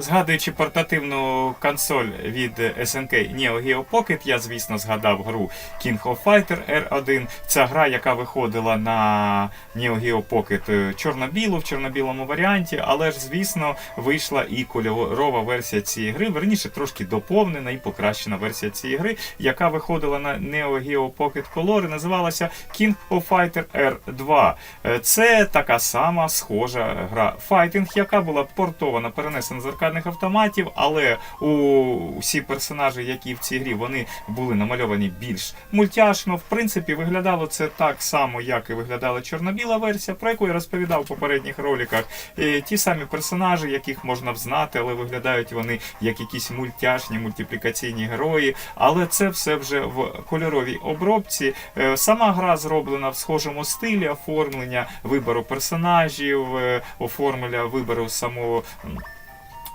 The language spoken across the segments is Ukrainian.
Згадуючи портативну консоль від SNK Neo Geo Pocket, я, звісно, згадав гру King of Fighter R1. Це гра, яка виходила на Neo Geo Pocket е, чорно-білу в чорно-білому варіанті, але ж, звісно, вийшла і кольорова версія цієї гри, верніше трошки доповнена і покращена версія цієї гри, яка виходила на Neo Geo Pocket Color і називалася King of Fighter R2. Е, Це така сама схожа гра файтинг, яка була портована, перенесена з аркадних автоматів, але у всі персонажі, які в цій грі, вони були намальовані більш мультяшно. В принципі, виглядало це так само, як і виглядала чорно-біла версія, про яку я розповідав в попередніх роликах. Ті самі персонажі, яких можна взнати, але виглядають вони як якісь мультяшні, мультиплікаційні герої. Але це все вже в кольоровій обробці. Е, Сама гра зроблена в схожому стилі оформлення вибору персонажів, е, оформлення вибору самого.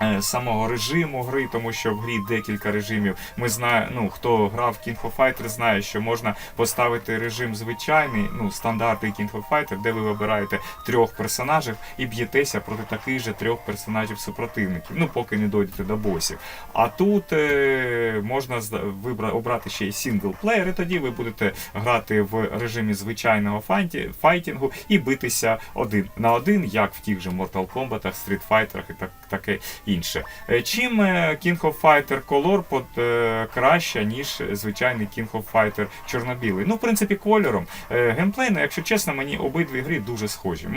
Е, Самого режиму гри, тому що в грі декілька режимів. Ми знаємо, ну хто грав в King of Fighter, знає, що можна поставити режим звичайний, ну стандартний King of Fighter, де ви вибираєте трьох персонажів і б'єтеся проти таких же трьох персонажів супротивників. Ну поки не дойдете до босів. А тут е, можна вибра, обрати ще й сінглплеєр, і тоді ви будете грати в режимі звичайного фанті, файтінгу і битися один на один, як в тих же Mortal Kombat, Street Fighter і так, таке інше. Е, Чим е, King of Fighter Color под, е, краще, ніж звичайний King of Fighter чорно-білий? Ну, в принципі, кольором. Геймплейно, якщо чесно, мені обидві гри дуже схожі.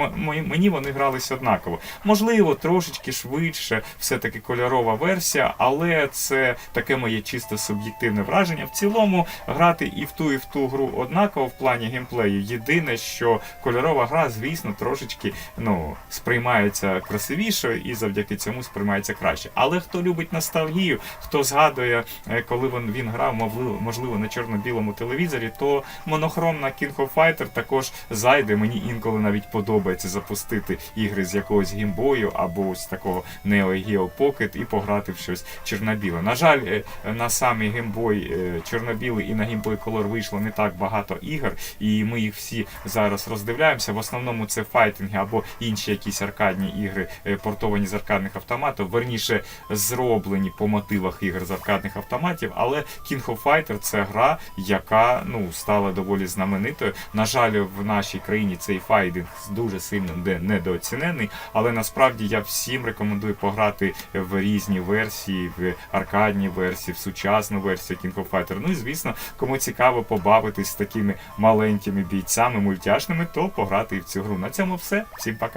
Мені вони гралися однаково. Можливо, трошечки швидше, все-таки кольорова версія, але це таке моє чисто суб'єктивне враження. В цілому грати і в ту, і в ту гру однаково в плані геймплею. Єдине, що кольорова гра, звісно, трошечки ну, сприймається красивішою і завдяки цьому сприймається краще. Але хто любить ностальгію, хто згадує, е, коли він, він грав, можливо, на чорно-білому телевізорі, то монохромна King of Fighter також зайде. Мені інколи навіть подобається запустити ігри з якогось геймбою або ось такого Neo Geo Pocket і пограти в щось чорно-біле. На жаль, е, на самий геймбой е, чорно-білий і на геймбой Color вийшло не так багато ігор, і ми їх всі зараз роздивляємося. В основному це файтинги або інші якісь аркадні ігри, портовані з аркадних автоматів, верніше зроблені по мотивах ігор з аркадних автоматів. Але King of Fighter це гра, яка ну стала доволі знаменитою. На жаль, в нашій країні цей файтинг дуже сильно недооцінений. Але насправді я всім рекомендую пограти в різні версії, в аркадні версії, в сучасну версію King of Fighter. Ну і звісно, кому цікаво побавитись з такими маленькими бійцями мультяшними, то пограти в цю гру. На цьому все. Всім пока.